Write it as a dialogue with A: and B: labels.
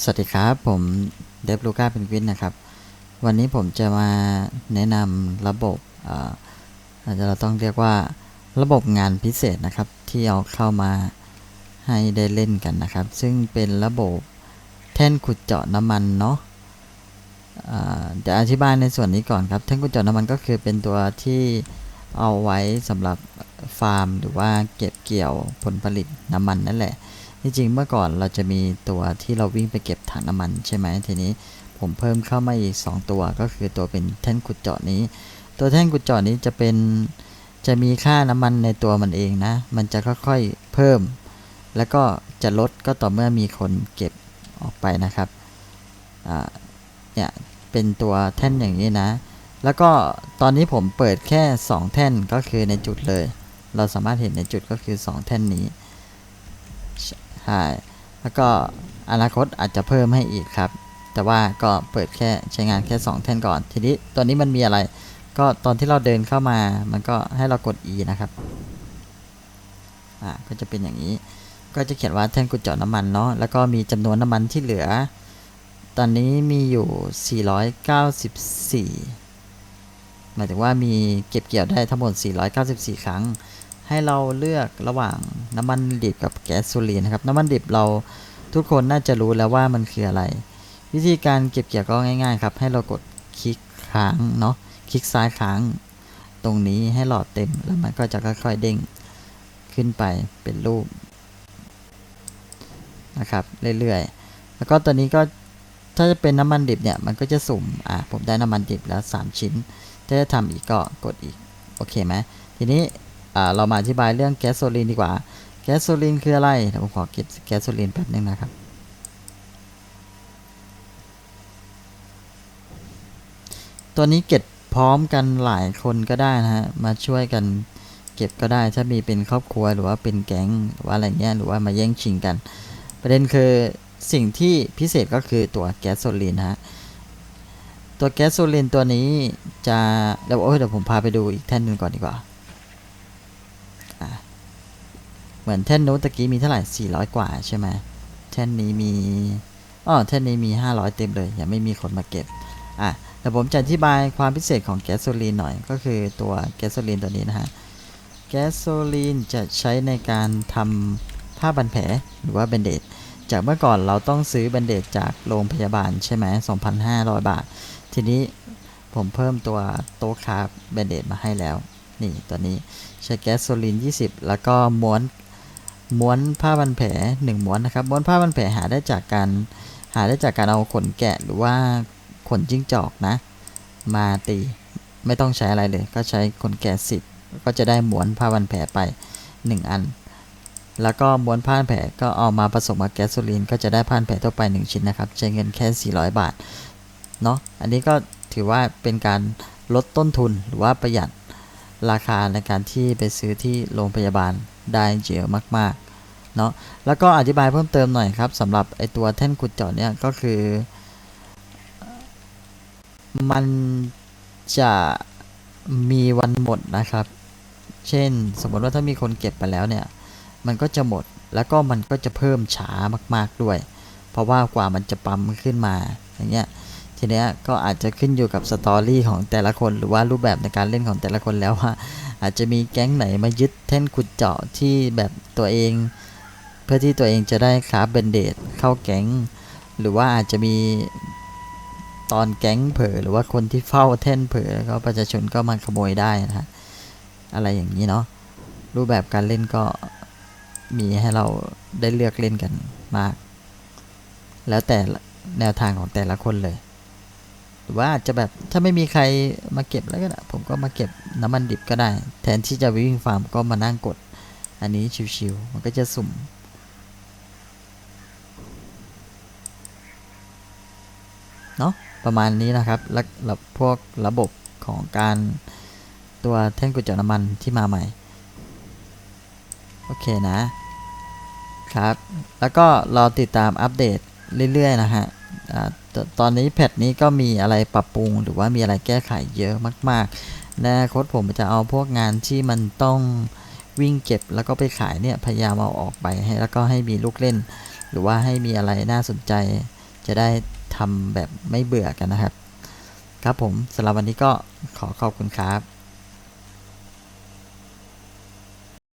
A: สวัสดีครับผมเดฟลูก้าเป็นวินนะครับ วันนี้ผมจะมาแนะนำระบบอาจจะเราต้องเรียกว่าระบบงานพิเศษนะครับ ที่เอาเข้ามาให้ได้เล่นกันนะครับ ซึ่งเป็นระบบแท่นขุดเจาะน้ำมันเนาะอ่าเดี๋ยวอธิบายในส่วนนี้ก่อนครับ แท่นขุดเจาะน้ำมันก็คือเป็นตัวที่เอาไว้สำหรับฟาร์ม หรือว่าเก็บเกี่ยวผลผลิตน้ำมันนั่นแหละ จริงเมื่อก่อนเราจะมีตัวที่เราวิ่งไปเก็บถังน้ำมันใช่ไหมทีนี้ผมเพิ่มเข้ามาอีก 2 ตัวก็คือตัวเป็นแท่นขุดเจาะนี้ ตัวแท่นขุดเจาะนี้จะเป็นจะมีค่าน้ำมันในตัวมันเองนะ มันจะค่อยๆเพิ่ม แล้วก็จะลดก็ต่อเมื่อมีคนเก็บออกไปนะครับเนี่ยเป็นตัวแท่นอย่างนี้นะ แล้วก็ตอนนี้ผมเปิดแค่ 2 แท่นก็คือในจุดเลย เราสามารถเห็นในจุดก็คือ 2 แท่นนี้ ใช่แล้วก็อนาคตอาจจะเพิ่มให้อีกครับ แต่ว่าก็เปิดแค่ใช้งานแค่ 2 แท่นก่อน ทีนี้ตัวนี้มันมีอะไร ก็ตอนที่เราเดินเข้ามามันก็ให้เรากด E นะครับอ่าก็จะเป็นอย่างนี้ ก็จะเขียนว่าแท่นกุดเจาะน้ำมันเนาะแล้วก็มีจำนวนน้ำมันที่เหลือ ตอนนี้มีอยู่ 494หมายถึงว่ามีเก็บเกี่ยวได้ทั้งหมด 494 ครั้ง ให้เราเลือกระหว่างน้ำมันดิบกับแก๊สโซลีนนะครับ น้ำมันดิบเราทุกคนน่าจะรู้แล้วว่ามันคืออะไร วิธีการเก็บเกี่ยวก็ง่ายๆครับ ให้เรากดคลิกค้างเนาะ คลิกซ้ายค้างตรงนี้ให้หลอดเต็มแล้วมันก็จะค่อยๆเด้งขึ้นไปเป็นรูปนะครับเรื่อยๆ แล้วก็ตัวนี้ก็ถ้าจะเป็นน้ำมันดิบเนี่ยมันก็จะสุ่ม อ่าผมได้น้ำมันดิบแล้ว 3 ชิ้น ถ้าจะทำอีกก็กดอีก โอเคไหมทีนี้ เรามาอธิบายเรื่องแก๊สโซลีนดีกว่า แก๊สโซลีนคืออะไรเดี๋ยวผมขอเก็บแก๊สโซลีนแป๊บนึงนะครับ ตัวนี้เก็บพร้อมกันหลายคนก็ได้นะฮะ มาช่วยกันเก็บก็ได้ ถ้ามีเป็นครอบครัวหรือว่าเป็นแก๊งหรือว่าอะไรเงี้ย หรือว่ามาแย่งชิงกัน ประเด็นคือสิ่งที่พิเศษก็คือตัวแก๊สโซลีนฮะ ตัวแก๊สโซลีนตัวนี้จะเดี๋ยวโอ้ยเดี๋ยวผมพาไปดูอีกแท่นหนึงก่อนดีกว่า เหมือนแท่นนู้นตะกี้มีเท่าไหร่ 400 กว่าใช่ไหมแท่นนี้มีอ๋อแท่นนี้มี 500 เต็มเลยยังไม่มีคนมาเก็บอะแต่ผมจะอธิบายความพิเศษของแก๊สโซลีนหน่อยก็คือตัวแก๊สโซลีนตัวนี้นะฮะแก๊สโซลีนจะใช้ในการทำผ้าบันแผลหรือว่าเบนเดตจากเมื่อก่อนเราต้องซื้อเบนเดตจากโรงพยาบาลใช่ไหม2,500 บาท ทีนี้ผมเพิ่มตัวโต๊ะคาร์บเบนเดตมาให้แล้ว นี่ตัวนี้ใช้แก๊สโซลีน 20 แล้วก็ม้วน ม้วนผ้าพันแผลหนึ่งม้วนนะครับม้วนผ้าพันแผลหาได้จากการหาได้จากการเอาขนแกะหรือว่าขนจิ้งจอกนะ มาตีไม่ต้องใช้อะไรเลย ก็ใช้ขนแกะสิบก็จะได้ม้วนผ้าพันแผลไป 1 อัน แล้วก็ม้วนผ้าพันแผลก็เอามาผสมกับแก๊สโซลีนก็จะได้ผ้าพันแผลทั่วไป 1 ชิ้นนะครับใช้เงินแค่ 400 บาทเนาะอันนี้ก็ถือว่าเป็นการลดต้นทุนหรือว่าประหยัดราคาในการที่ไปซื้อที่โรงพยาบาล ได้เยอะมากๆเนาะแล้วก็อธิบายเพิ่มเติมหน่อยครับสำหรับไอตัวแท่นขุดเจาะเนี่ยก็คือ มันจะมีวันหมดนะครับ เช่นสมมติว่าถ้ามีคนเก็บไปแล้วเนี่ย มันก็จะหมดแล้วก็มันก็จะเพิ่มช้ามาก ๆด้วย เพราะว่ากว่ามันจะปั๊มขึ้นมาอย่างเงี้ย ทีเนี้ยก็อาจจะขึ้นอยู่กับสตอรี่ของแต่ละคนหรือว่ารูปแบบในการเล่นของแต่ละคนแล้วว่า อาจจะมีแก๊งไหนมายึดแท่นขุดเจาะที่แบบตัวเอง เพื่อที่ตัวเองจะได้คราฟเบนเดตเข้าแก๊ง หรือว่าอาจจะมีตอนแก๊งเผลอหรือว่าคนที่เฝ้าแท่นเผลอก็ประชาชนก็มาขโมยได้นะฮะอะไรอย่างนี้เนาะรูปแบบการเล่นก็มีให้เราได้เลือกเล่นกันมาก แล้วแต่แนวทางของแต่ละคนเลย หรือว่าอาจจะแบบถ้าไม่มีใครมาเก็บแล้วก็ผมก็มาเก็บน้ำมันดิบก็ได้ แทนที่จะวิ่งฟาร์มก็มานั่งกด อันนี้ชิวๆมันก็จะสุ่มเนาะประมาณนี้นะครับแล้วพวกระบบของการตัวแท่นกุญแจน้ำมันที่มาใหม่ โอเคนะ ครับ แล้วก็รอติดตามอัปเดตเรื่อย ๆ นะฮะ ตอนนี้แพทนี้ก็มีอะไรปรับปรุง หรือว่ามีอะไรแก้ไขเยอะมากๆในอนาคตผมจะเอาพวกงานที่มันต้องวิ่งเก็บแล้วก็ไปขายเนี่ยพยายามเอาออกไปให้แล้วก็ให้มีลูกเล่น หรือว่าให้มีอะไรน่าสนใจ จะได้ทำแบบไม่เบื่อกันนะครับ ครับผมสำหรับวันนี้ก็ขอขอบคุณครับ